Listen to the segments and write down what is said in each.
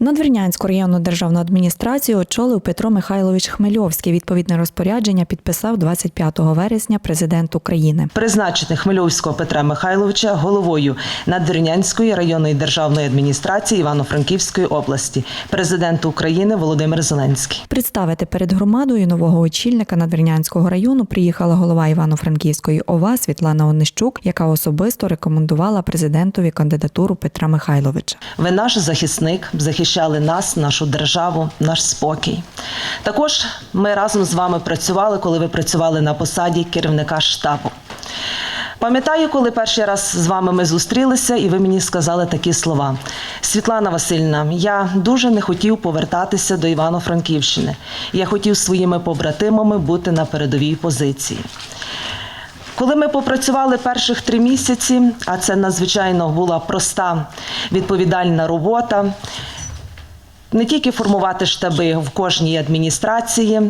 Надвірнянську районну державну адміністрацію очолив Петро Михайлович Хмельовський. Відповідне розпорядження підписав 25 вересня президент України. Призначити Хмельовського Петра Михайловича головою Надвірнянської районної державної адміністрації Івано-Франківської області, президент України Володимир Зеленський. Представити перед громадою нового очільника Надвірнянського району приїхала голова Івано-Франківської ОВА Світлана Онищук, яка особисто рекомендувала президентові кандидатуру Петра Михайловича. Ви наш захисник, захищали нас, нашу державу, наш спокій. Також ми разом з вами працювали, коли ви працювали на посаді керівника штабу. Пам'ятаю, коли перший раз з вами ми зустрілися, і ви мені сказали такі слова: Світлана Васильівна, я дуже не хотів повертатися до Івано-Франківщини. Я хотів своїми побратимами бути на передовій позиції. Коли ми попрацювали перших три місяці, а це надзвичайно була проста відповідальна робота. Не тільки формувати штаби в кожній адміністрації,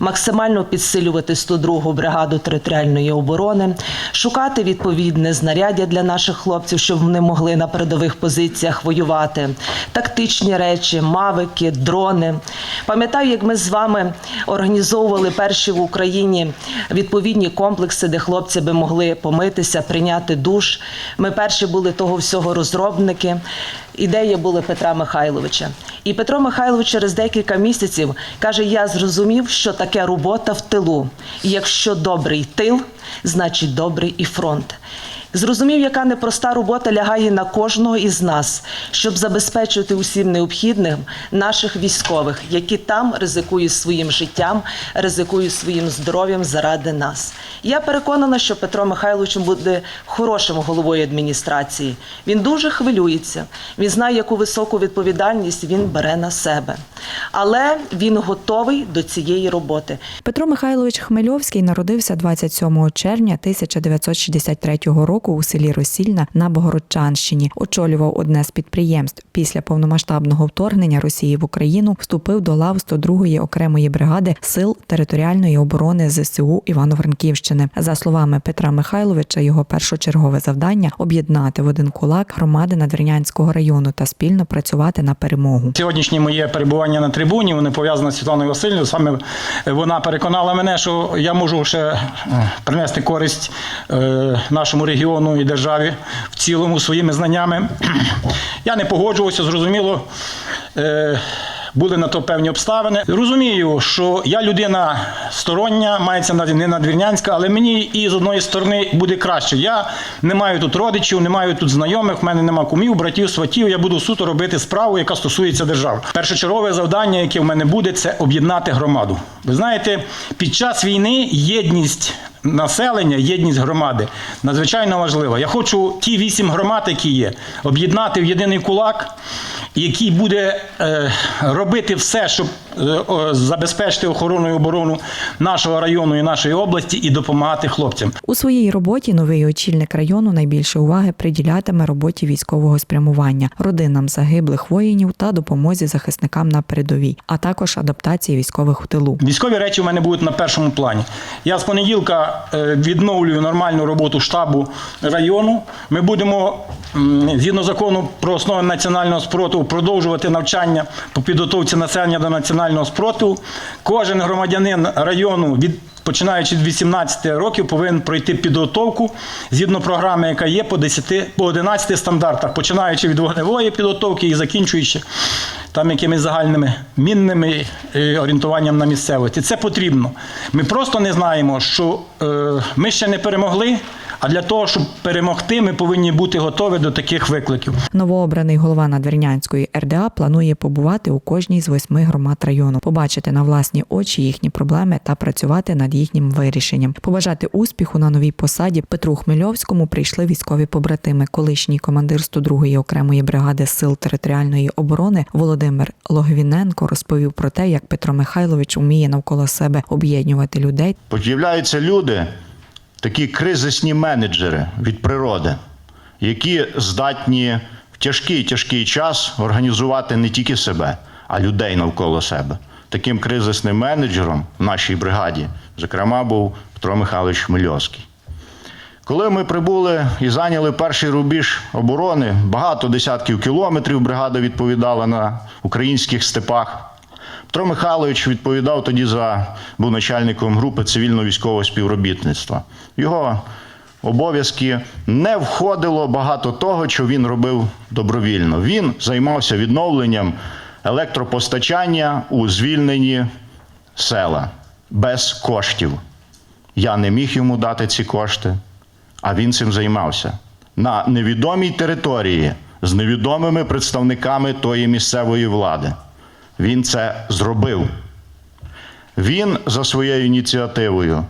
максимально підсилювати 102-гу бригаду територіальної оборони, шукати відповідне знаряддя для наших хлопців, щоб вони могли на передових позиціях воювати, тактичні речі, мавики, дрони. Пам'ятаю, як ми з вами організовували перші в Україні відповідні комплекси, де хлопці би могли помитися, прийняти душ. Ми перші були того всього розробники. Ідеї були Петра Михайловича. І Петро Михайлович через декілька місяців каже: Я зрозумів, що таке робота в тилу. І якщо добрий тил, значить добрий і фронт. Зрозумів, яка непроста робота лягає на кожного із нас, щоб забезпечувати усім необхідним наших військових, які там ризикують своїм життям, ризикують своїм здоров'ям заради нас. Я переконана, що Петро Михайлович буде хорошим головою адміністрації. Він дуже хвилюється. Він знає, яку високу відповідальність він бере на себе, але він готовий до цієї роботи. Петро Михайлович Хмельовський народився 27 червня 1963 року у селі Росільна на Богородчанщині. Очолював одне з підприємств. Після повномасштабного вторгнення Росії в Україну вступив до лав 102-ї окремої бригади сил територіальної оборони ЗСУ Івано-Франківщини. За словами Петра Михайловича, його першочергове завдання об'єднати в один кулак громади Надвірнянського району та спільно працювати на перемогу. Сьогоднішнє моє перебування на трибуні, воно пов'язане з Світланою Васильівною. Саме вона переконала мене, що я можу ще е, принести користь е, нашому регіону і державі в цілому своїми знаннями. Я не погоджувався, зрозуміло. е, Були на то певні обставини. Розумію, що я людина стороння, мається не надвірнянська, але мені і з одної сторони буде краще. Я не маю тут родичів, не маю тут знайомих, в мене нема кумів, братів, сватів. Я буду суто робити справу, яка стосується держави. Першочергове завдання, яке в мене буде, це об'єднати громаду. Ви знаєте, під час війни єдність населення, єдність громади надзвичайно важлива. Я хочу ті вісім громад, які є, об'єднати в єдиний кулак, який буде е, робити все, щоб е, забезпечити охорону і оборону нашого району і нашої області і допомагати хлопцям. У своїй роботі новий очільник району найбільше уваги приділятиме роботі військового спрямування, родинам загиблих воїнів та допомозі захисникам на передовій, а також адаптації військових в тилу. Військові речі в мене будуть на першому плані. Я з понеділка е, відновлюю нормальну роботу штабу району. Ми будемо згідно закону про основи національного спротиву продовжувати навчання по підготовці населення до національного спротиву. Кожен громадянин району від Починаючи від 18 років, повинен пройти підготовку згідно програми, яка є по 10, по 11 стандартах, починаючи від вогневої підготовки і закінчуючи там якимись загальними мінними е, орієнтуванням на місцевості. Це потрібно. Ми просто не знаємо, що е, ми ще не перемогли. А для того, щоб перемогти, ми повинні бути готові до таких викликів. Новообраний голова Надвірнянської РДА планує побувати у кожній з восьми громад району, побачити на власні очі їхні проблеми та працювати над їхнім вирішенням. Побажати успіху на новій посаді Петру Хмельовському прийшли військові побратими. Колишній командир 102-ї окремої бригади сил територіальної оборони Володимир Логвіненко розповів про те, як Петро Михайлович уміє навколо себе об'єднувати людей Появляються люди, такі кризисні менеджери від природи, які здатні в тяжкий тяжкий час організувати не тільки себе, а людей навколо себе. Таким кризисним менеджером в нашій бригаді, зокрема, був Петро Михайлович Хмельовський. Коли ми прибули і зайняли перший рубіж оборони, багато десятків кілометрів бригада відповідала на українських степах. Петро Михайлович відповідав тоді за був начальником групи цивільно-військового співробітництва. Його обов'язки не входило багато того, що він робив добровільно. Він займався відновленням електропостачання у звільнені села без коштів. Я не міг йому дати ці кошти, а він цим займався на невідомій території з невідомими представниками тої місцевої влади. Він це зробив. Він за своєю ініціативою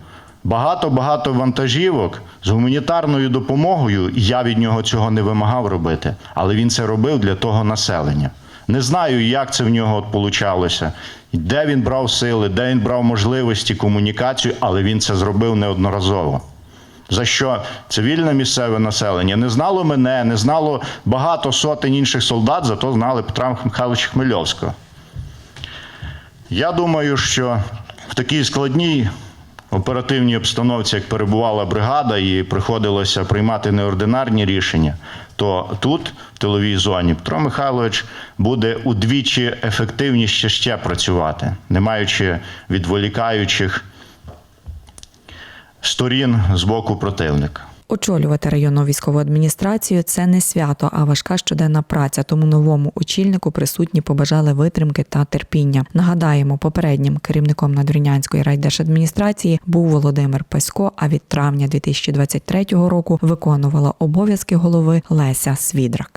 багато-багато вантажівок з гуманітарною допомогою. Я від нього цього не вимагав робити, але він це робив для того населення. Не знаю, як це в нього от получалося, де він брав сили, де він брав можливості, комунікацію, але він це зробив неодноразово. За що цивільне місцеве населення не знало мене, не знало багато сотень інших солдат, зато знали Петра Михайловича Хмельовського. Я думаю, що в такій складній оперативній обстановці, як перебувала бригада, і приходилося приймати неординарні рішення, то тут, в тиловій зоні, Петро Михайлович буде удвічі ефективніше ще працювати, не маючи відволікаючих сторін з боку противника. Очолювати районну військову адміністрацію це не свято, а важка щоденна праця. Тому новому очільнику присутні побажали витримки та терпіння. Нагадаємо, попереднім керівником Надвірнянської райдержадміністрації був Володимир Пасько. А від травня 2023 року виконувала обов'язки голови Леся Свідрак.